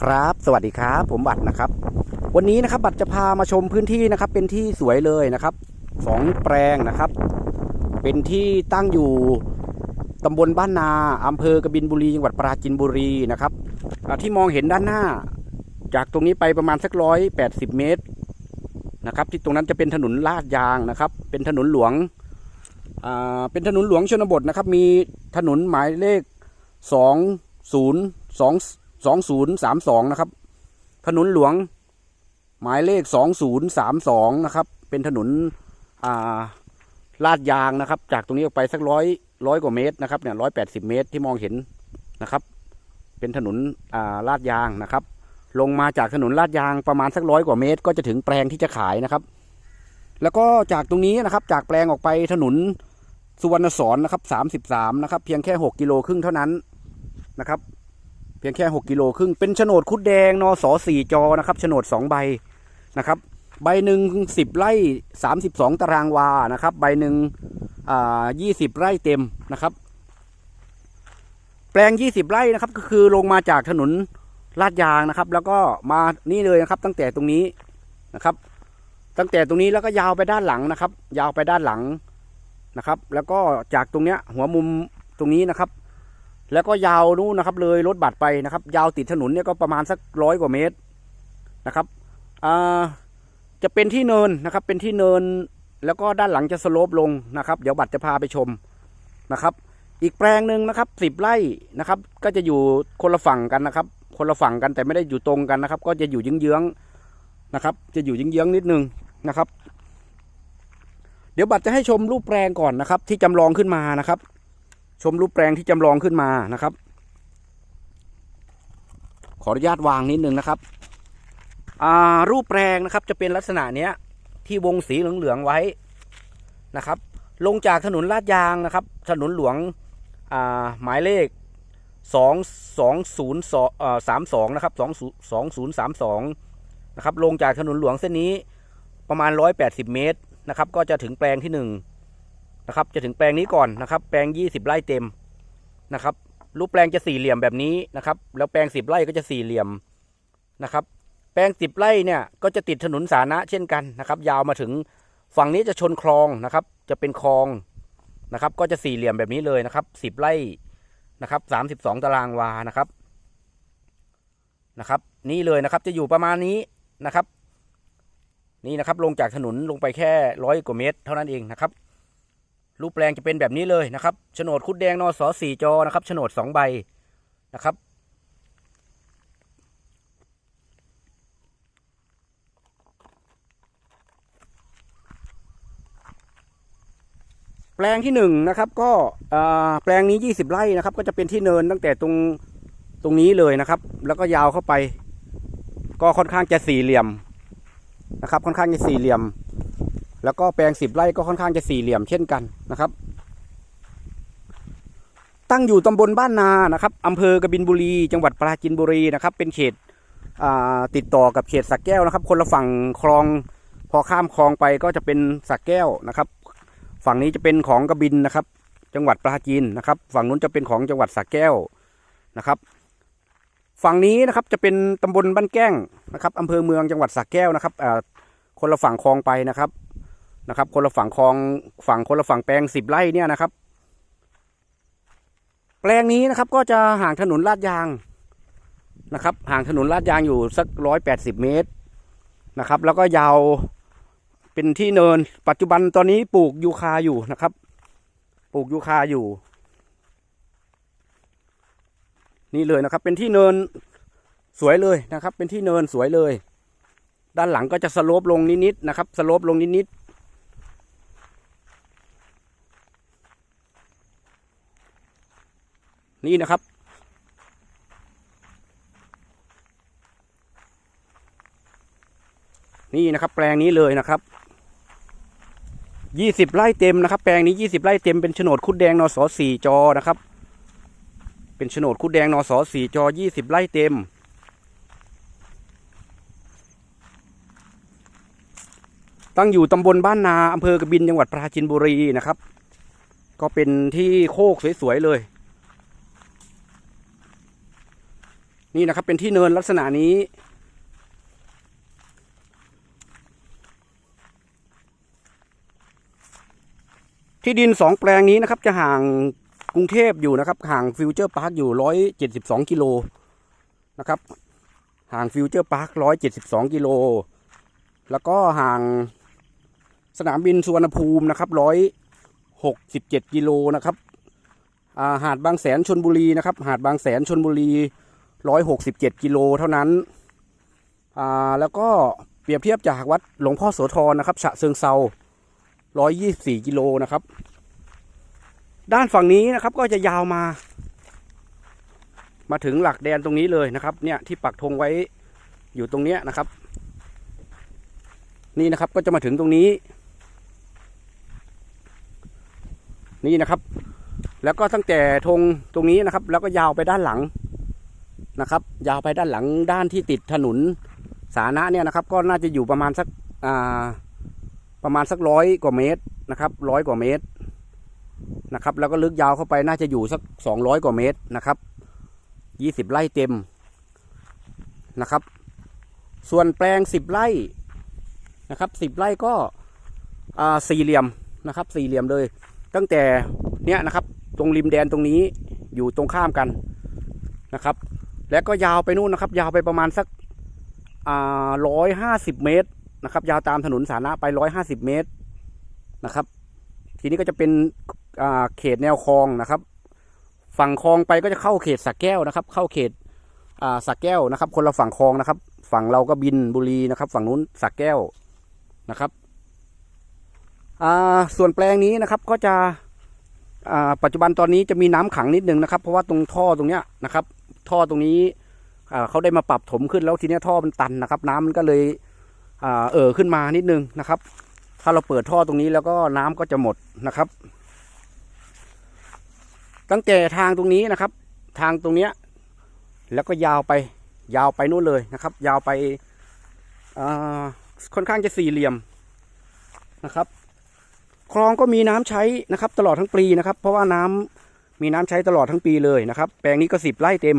ครับ สวัสดีครับ ผมบัตรนะครับ วันนี้นะครับบัตรจะพามาชมพื้นที่นะครับ เป็นที่สวยเลยนะครับสองแปลงนะครับ เป็นที่ตั้งอยู่ตำบลบ้านนาอำเภอกบินบุรีจังหวัดปราจีนบุรีนะครับที่มองเห็นด้านหน้า จากตรงนี้ไปประมาณสักร้อยแปดสิบเมตรนะครับ ที่ตรงนั้นจะเป็นถนนลาดยางนะครับ เป็นถนนหลวงอ่าเป็นถนนหลวงชนบทนะครับ มีถนนหมายเลขสองศูนย์สอง สองศูนย์สามสองนะครับ ถนนหลวง หมายเลขสองศูนย์สามสองนะครับ เป็นถนนอ่าลาดยางนะครับ จากตรงนี้ออกไปสักร้อยร้อยกว่าเมตรนะครับเนี่ยร้อยแปดสิบเมตรที่มองเห็นนะครับ เป็นถนนอ่าลาดยางนะครับ ลงมาจากถนนลาดยางประมาณสักร้อยกว่าเมตร ก็จะถึงแปลงที่จะขายนะครับ แล้วก็จากตรงนี้นะครับ จากแปลงออกไปถนนสุวรรณสอนนะครับสามสิบสามนะครับ เพียงแค่หกกิโลครึ่งเท่านั้นนะครับ เพียงแค่ 6กิโลครึ่งเป็นโฉนดคุดแดงนสสี่จอนะครับโฉนด 2 ใบนะครับ ใบหนึ่งสิบไร่32ตารางวานะครับ ใบหนึ่งอ่า20ไร่เต็มนะครับ แปลง20ไร่นะครับ ก็คือลงมาจากถนนลาดยางนะครับ แล้วก็มานี่เลยนะครับ ตั้งแต่ตรงนี้นะครับ ตั้งแต่ตรงนี้แล้วก็ยาวไปด้านหลังนะครับ ยาวไปด้านหลังนะครับ แล้วก็จากตรงเนี้ยหัวมุมตรงนี้นะครับ แล้วก็ยาวนู้นนะครับ เลยรถบัตรไปนะครับ ยาวติดถนนเนี่ยก็ประมาณสักร้อยกว่าเมตรนะครับอ่าจะเป็นที่เนินนะครับ เป็นที่เนิน แล้วก็ด้านหลังจะสโลปลงนะครับ เดี๋ยวบัตรจะพาไปชมนะครับ อีกแปลงหนึ่งนะครับสิบไร่นะครับ ก็จะอยู่คนละฝั่งกันนะครับ คนละฝั่งกันแต่ไม่ได้อยู่ตรงกันนะครับ ก็จะอยู่เยื้องๆนะครับ จะอยู่เยื้องๆนิดนึงนะครับ เดี๋ยวบัตรจะให้ชมรูปแปลงก่อนนะครับ ที่จำลองขึ้นมานะครับ ชมรูปแปลงที่จำลองขึ้นมานะครับ ขออนุญาตวางนิดนึงนะครับรูปแปลงนะครับจะเป็นลักษณะเนี้ย ที่วงสีเหลืองๆไว้นะครับ ลงจากถนนลาดยางนะครับ ถนนหลวงหมายเลขสองสองศูนย์สองสามสองนะครับสองสองศูนย์สามสองนะครับลงจากถนนหลวงเส้นนี้ประมาณร้อยแปดสิบเมตรนะครับ ก็จะถึงแปลงที่ห นะครับ จะถึงแปลงนี้ก่อนนะครับ แปลง 20 ไร่เต็มนะครับ รูปแปลงจะสี่เหลี่ยมแบบนี้นะครับ แล้วแปลง 10 ไร่ก็จะสี่เหลี่ยมนะครับ แปลง 10 ไร่เนี่ยก็จะติดถนนสาธารณะเช่นกันนะครับ ยาวมาถึงฝั่งนี้จะชนคลองนะครับ จะเป็นคลองนะครับ ก็จะสี่เหลี่ยมแบบนี้เลยนะครับ 10 ไร่นะครับ 32 ตารางวานะครับนะครับ นี่เลยนะครับจะอยู่ประมาณนี้นะครับ นี่นะครับลงจากถนนลงไปแค่ร้อยกว่าเมตร เท่านั้นเองนะครับ รูปแปลงจะเป็นแบบนี้เลยนะครับโฉนดคุดแดงนอสอสี่จอนะครับโฉนดสองใบนะครับ แปลงที่หนึ่งนะครับก็แปลงนี้ยี่สิบไร่นะครับ ก็จะเป็นที่เนินตั้งแต่ตรงตรงนี้เลยนะครับ แล้วก็ยาวเข้าไป ก็ค่อนข้างจะสี่เหลี่ยมนะครับ ค่อนข้างจะสี่เหลี่ยม แล้วก็แปลงสิบไร่ก็ค่อนข้างจะสี่เหลี่ยมเช่นกันนะครับ ตั้งอยู่ตำบลบ้านนานะครับอำเภอกบินบุรี จังหวัดปราจีนบุรีนะครับ เป็นเขตติดต่อกับเขตสักแก้วนะครับ คนละฝั่งคลองพอข้ามคลองไปก็จะเป็นสักแก้วนะครับ ฝั่งนี้จะเป็นของกบินนะครับ จังหวัดปราจีนนะครับ ฝั่งนู้นจะเป็นของจังหวัดสักแก้วนะครับ ฝั่งนี้นะครับจะเป็นตำบลบ้านแก้งนะครับอำเภอเมืองจังหวัดสักแก้วนะครับคนละฝั่งคลองไปนะครับ นะครับ คนละฝั่งคลองฝั่งคนละฝั่งแปลงสิบไร่เนี่ยนะครับ แปลงนี้นะครับก็จะห่างถนนลาดยางนะครับ ห่างถนนลาดยางอยู่สักร้อยแปดสิบเมตรนะครับ แล้วก็ยาวเป็นที่เนิน ปัจจุบันตอนนี้ปลูกยูคาอยู่นะครับ ปลูกยูคาอยู่ นี่เลยนะครับ เป็นที่เนินสวยเลยนะครับ เป็นที่เนินสวยเลย ด้านหลังก็จะสโลปลงนิดๆนะครับ สโลปลงนิดๆ นี่นะครับ นี่นะครับ แปลงนี้เลยนะครับยี่สิบไร่เต็มนะครับ แปลงนี้ยี่สิบไร่เต็มเป็นโฉนดคุดแดงนสสี่จอนะครับ เป็นโฉนดคุดแดงนสสี่จอยี่สิบไร่เต็ม ตั้งอยู่ตำบลบ้านนาอำเภอกบินจังหวัดปราจีนบุรีนะครับ ก็เป็นที่โคกสวยๆเลย นี่นะครับเป็นที่เนินลักษณะนี้ ที่ดินสองแปลงนี้นะครับจะห่างกรุงเทพอยู่นะครับห่างฟิวเจอร์พาร์คอยู่ร้อยเจ็ดสิบสองกิโลนะครับห่างฟิวเจอร์พาร์คร้อยเจ็ดสิบสองกิโล แล้วก็ห่างสนามบินสุวรรณภูมินะครับร้อยหกสิบเจ็ดกิโลนะครับาหาดบางแสนชนบุรีนะครับ หาดบางแสนชนบุรี ร้อยหกสิบเจ็ดกิโลเท่านั้น อ่า แล้วก็เปรียบเทียบจากวัดหลวงพ่อโสธรนะครับ ฉะเชิงเซาร้อยยี่สี่กิโลนะครับ ด้านฝั่งนี้นะครับก็จะยาวมา มาถึงหลักแดนตรงนี้เลยนะครับ เนี่ยที่ปักธงไว้อยู่ตรงเนี้ยนะครับ นี่นะครับก็จะมาถึงตรงนี้ นี่นะครับ แล้วก็ตั้งแต่ธงตรงนี้นะครับ แล้วก็ยาวไปด้านหลัง นะครับ ยาวไปด้านหลังด้านที่ติดถนนสาธารณะเนี่ยนะครับ ก็น่าจะอยู่ประมาณสักอ่าประมาณสักร้อยกว่าเมตรนะครับร้อยกว่าเมตรนะครับ แล้วก็ลึกยาวเข้าไปน่าจะอยู่สักสองร้อยกว่าเมตรนะครับยี่สิบไร่เต็มนะครับ ส่วนแปลงสิบไร่นะครับสิบไร่ก็อ่าสี่เหลี่ยมนะครับ สี่เหลี่ยมเลย ตั้งแต่เนี้ยนะครับ ตรงริมแดนตรงนี้อยู่ตรงข้ามกันนะครับ แล้วก็ยาวไปนู่นนะครับ ยาวไปประมาณสักร้อยห้าสิบเมตรนะครับ ยาวตามถนนสาธารณะไปร้อยห้าสิบเมตรนะครับ ทีนี้ก็จะเป็นเขตแนวคลองนะครับ ฝั่งคลองไปก็จะเข้าเขตสักแก้วนะครับ เข้าเขตสักแก้วนะครับ คนละฝั่งคลองนะครับ ฝั่งเราก็บินบุรีนะครับ ฝั่งนู้นสักแก้วนะครับส่วนแปลงนี้นะครับก็จะปัจจุบันตอนนี้จะมีน้ำขังนิดนึงนะครับ เพราะว่าตรงท่อตรงเนี้ยนะครับ ท่อตรงนี้เขาได้มาปรับถมขึ้นแล้วทีนี้ท่อมันตันนะครับ น้ำมันก็เลยอเอ่อขึ้นมานิดนึงนะครับ ถ้าเราเปิดท่อตรงนี้แล้วก็น้ำก็จะหมดนะครับ ตั้งแต่ทางตรงนี้นะครับ ทางตรงเนี้ยแล้วก็ยาวไปยาวไปนู่นเลยนะครับ ยาวไปค่อนข้างจะสี่เหลี่ยมนะครับ คลองก็มีน้ำใช้นะครับ ตลอดทั้งปีนะครับ เพราะว่าน้ำมีน้ำใช้ตลอดทั้งปีเลยนะครับ แปลงนี้ก็สิบไร่เต็ม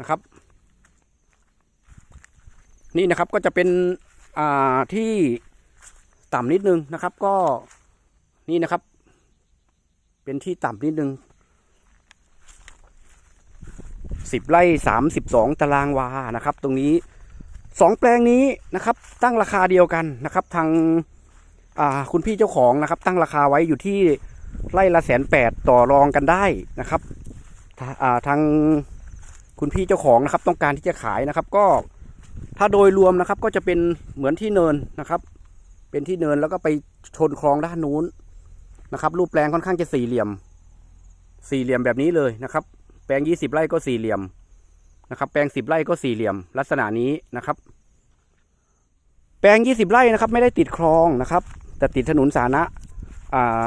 นะครับ นี่นะครับก็จะเป็นอ่าที่ต่ำนิดนึงนะครับ ก็นี่นะครับ เป็นที่ต่ำนิดนึงสิบไร่สามสิบสองตารางวานะครับ ตรงนี้สองแปลงนี้นะครับ ตั้งราคาเดียวกันนะครับ ทางอ่าคุณพี่เจ้าของนะครับ ตั้งราคาไว้อยู่ที่ไร่ละแสนแปดต่อรองกันได้นะครับอ่าทาง คุณพี่เจ้าของนะครับ ต้องการที่จะขายนะครับ ก็ถ้าโดยรวมนะครับ ก็จะเป็นเหมือนที่เนินนะครับ เป็นที่เนินแล้วก็ไปชนคลองด้านนู้นนะครับ รูปแปลงค่อนข้างจะสี่เหลี่ยม สี่เหลี่ยมแบบนี้เลยนะครับ แปลงยี่สิบไร่ก็สี่เหลี่ยมนะครับ แปลงสิบไร่ก็สี่เหลี่ยม ลักษณะนี้นะครับ แปลงยี่สิบไร่นะครับ ไม่ได้ติดคลองนะครับ แต่ติดถนนสาธารณะอ่า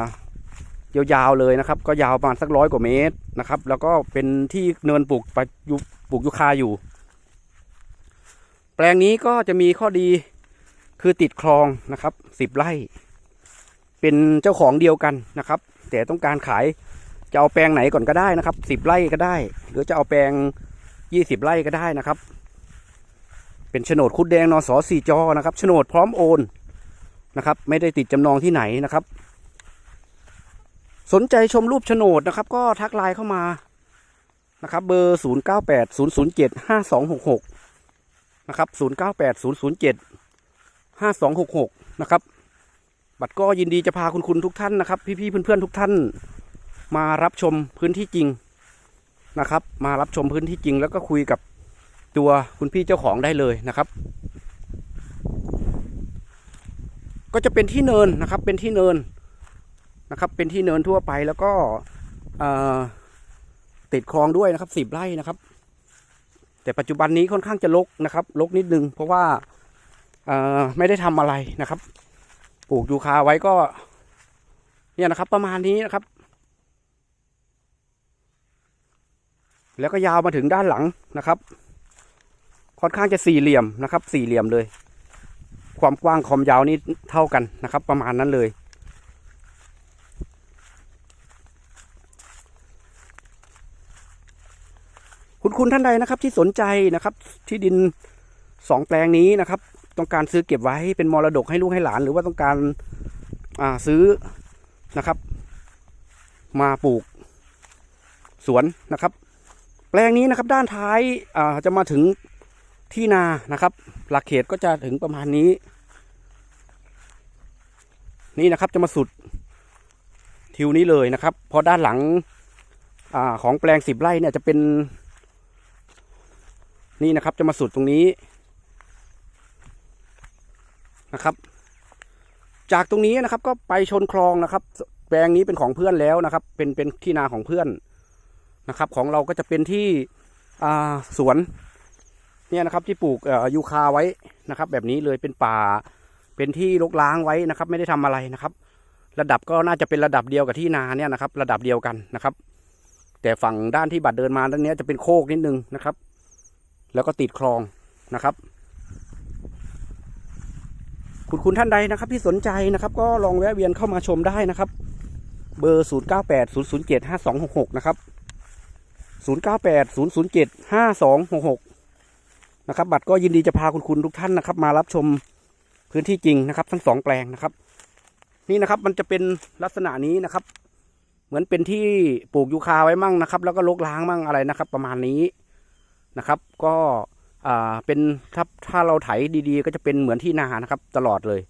ยาวๆเลยนะครับ ก็ยาวประมาณสักร้อยกว่าเมตรนะครับ แล้วก็เป็นที่เนินปลูกปยูปลูกยูคาอยู่ แปลงนี้ก็จะมีข้อดีคือติดคลองนะครับสิบไร่ เป็นเจ้าของเดียวกันนะครับ แต่ต้องการขายจะเอาแปลงไหนก่อนก็ได้นะครับสิบไร่ก็ได้ หรือจะเอาแปลงยี่สิบไร่ก็ได้นะครับ เป็นโฉนดคุดแดงนอสสี่จอนะครับโฉนดพร้อมโอนนะครับ ไม่ได้ติดจำนองที่ไหนนะครับ สนใจชมรูปโฉนดนะครับ ก็ทักไลน์เข้ามานะครับ เบอร์ศูนย์เก้าแปดศูนะครับศูนย์เก้าแปดศูนย์ศูนย์เจ็ดห้าสองหกหกนะครับ บัตรก็ยินดีจะพาคุณคุณทุกท่านนะครับ พี่ๆเพื่อนๆทุกท่าน มารับชมพื้นที่จริงนะครับ มารับชมพื้นที่จริง แล้วก็คุยกับตัวคุณพี่เจ้าของได้เลยนะครับ ก็จะเป็นที่เนินนะครับ เป็นที่เนิน นะครับ เป็นที่เนินทั่วไปแล้วก็ติดคลองด้วยนะครับสิบไร่นะครับ แต่ปัจจุบันนี้ค่อนข้างจะลกนะครับลกนิดนึง เพราะว่าไม่ได้ทำอะไรนะครับ ปลูกยูคาไว้ก็ เนี่ยนะครับ ประมาณนี้นะครับ แล้วก็ยาวมาถึงด้านหลังนะครับ ค่อนข้างจะสี่เหลี่ยมนะครับ สี่เหลี่ยมเลย ความกว้างความยาวนี่เท่ากันนะครับ ประมาณนั้นเลย คุณคุณท่านใดนะครับ ที่สนใจนะครับ ที่ดินสองแปลงนี้นะครับ ต้องการซื้อเก็บไว้เป็นมรดกให้ลูกให้หลาน หรือว่าต้องการอ่าซื้อนะครับ มาปลูก สวนนะครับ แปลงนี้นะครับ ด้านท้ายอ่าจะมาถึงที่นานะครับ หลักเขตก็จะถึงประมาณนี้ นี่นะครับจะมาสุดทิวนี้เลยนะครับ พอด้านหลังอาของแปลงสิบไร่เนี่ยจะเป็น นี่นะครับจะมาสุดตรงนี้นะครับ จากตรงนี้นะครับก็ไปชนคลองนะครับ แปลงนี้เป็นของเพื่อนแล้วนะครับ เป็นเป็นที่นาของเพื่อนนะครับ ของเราก็จะเป็นที่สวนเนี่ยนะครับที่ปลูกยูคาไว้นะครับ แบบนี้เลยเป็นป่า เป็นที่รกร้างไว้นะครับ ไม่ได้ทำอะไรนะครับ ระดับก็น่าจะเป็นระดับเดียวกับที่นาเนี่ยนะครับ ระดับเดียวกันนะครับ แต่ฝั่งด้านที่บัตรเดินมาด้านนี้จะเป็นโคกนิดนึงนะครับ แล้วก็ติดคลองนะครับ คุณคุณท่านใดนะครับที่สนใจนะครับ ก็ลองแวะเวียนเข้ามาชมได้นะครับ เบอร์ 0 9 8 0 0 7 5 2 6 6 นะครับ 0 9 8 0 0 7 5 2 6 6 นะครับ บัตรก็ยินดีจะพาคุณคุณทุกท่านนะครับ มารับชมพื้นที่จริงนะครับ ทั้งสองแปลงนะครับ นี่นะครับมันจะเป็นลักษณะนี้นะครับ เหมือนเป็นที่ปลูกยูคาไว้มั่งนะครับ แล้วก็ลกล้างมั่งอะไรนะครับ ประมาณนี้ นะครับ ก็เป็นถ้าถ้าเราไถดีๆ ก็จะเป็นเหมือนที่นานะครับ ตลอดเลย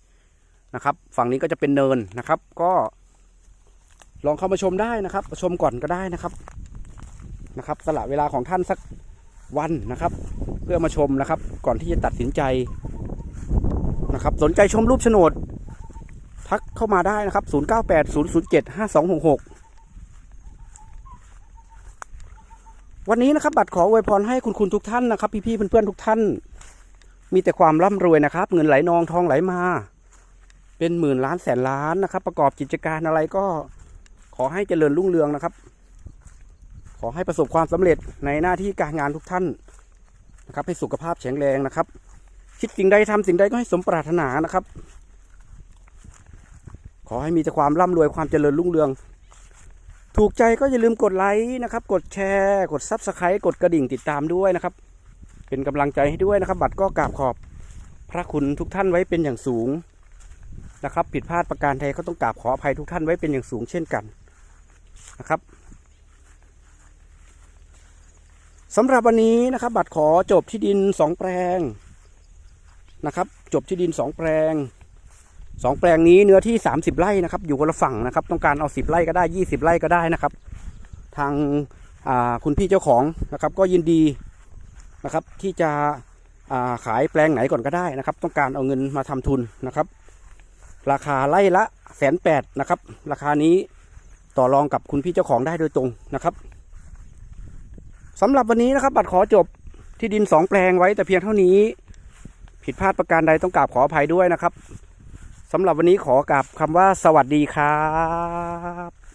นะครับ ฝั่งนี้ก็จะเป็นเนินนะครับ ก็ ลองเข้ามาชมได้นะครับ ชมก่อนก็ได้นะครับนะครับ สละเวลาของท่านสักวันนะครับ เพื่อมาชมนะครับ ก่อนที่จะตัดสินใจนะครับ สนใจชมรูปโฉนด ทักเข้ามาได้นะครับ 0980075266 วันนี้นะครับบัตรขออวยพรให้คุณคุณทุกท่านนะครับ พี่ๆเพื่อนๆทุกท่าน มีแต่ความร่ำรวยนะครับ เงินไหลนองทองไหลมา เป็นหมื่นล้านแสนล้านนะครับ ประกอบกิจการอะไรก็ขอให้เจริญรุ่งเรืองนะครับ ขอให้ประสบความสำเร็จในหน้าที่การงานทุกท่านนะครับ ให้สุขภาพแข็งแรงนะครับ คิดสิ่งใดทำสิ่งใดก็ให้สมปรารถนานะครับ ขอให้มีแต่ความร่ำรวยความเจริญรุ่งเรือง ถูกใจก็อย่าลืมกดไลค์นะครับ กดแชร์ กดซับสไครต์กดกระดิ่งติดตามด้วยนะครับ เป็นกำลังใจให้ด้วยนะครับ บัตรก็กราบขอบพระคุณทุกท่านไว้เป็นอย่างสูงนะครับ ผิดพลาดประการใดก็ต้องกราบขออภัยทุกท่านไว้เป็นอย่างสูงเช่นกันนะครับสำหรับวันนี้นะครับ บัตรขอจบที่ดินสองแปลงนะครับ จบที่ดินสองแปลง สองแปลงนี้เนื้อที่ 30 ไร่นะครับ อยู่คนละฝั่งนะครับ ต้องการเอา 10 ไร่ก็ได้ 20 ไร่ก็ได้นะครับ ทางคุณพี่เจ้าของนะครับ ก็ยินดีนะครับ ที่จะาขายแปลงไหนก่อนก็ได้นะครับ ต้องการเอาเงินมาทำทุนนะครับ ราคาไร่ละแสนแปดนะครับ ราคานี้ต่อรองกับคุณพี่เจ้าของได้โดยตรงนะครับสำหรับวันนี้นะครับ บัตรขอจบที่ดินสองแปลงไว้แต่เพียงเท่านี้ ผิดพลาดประการใดต้องกราบขออภัยด้วยนะครับ สำหรับวันนี้ขอกับคำว่าสวัสดีครับ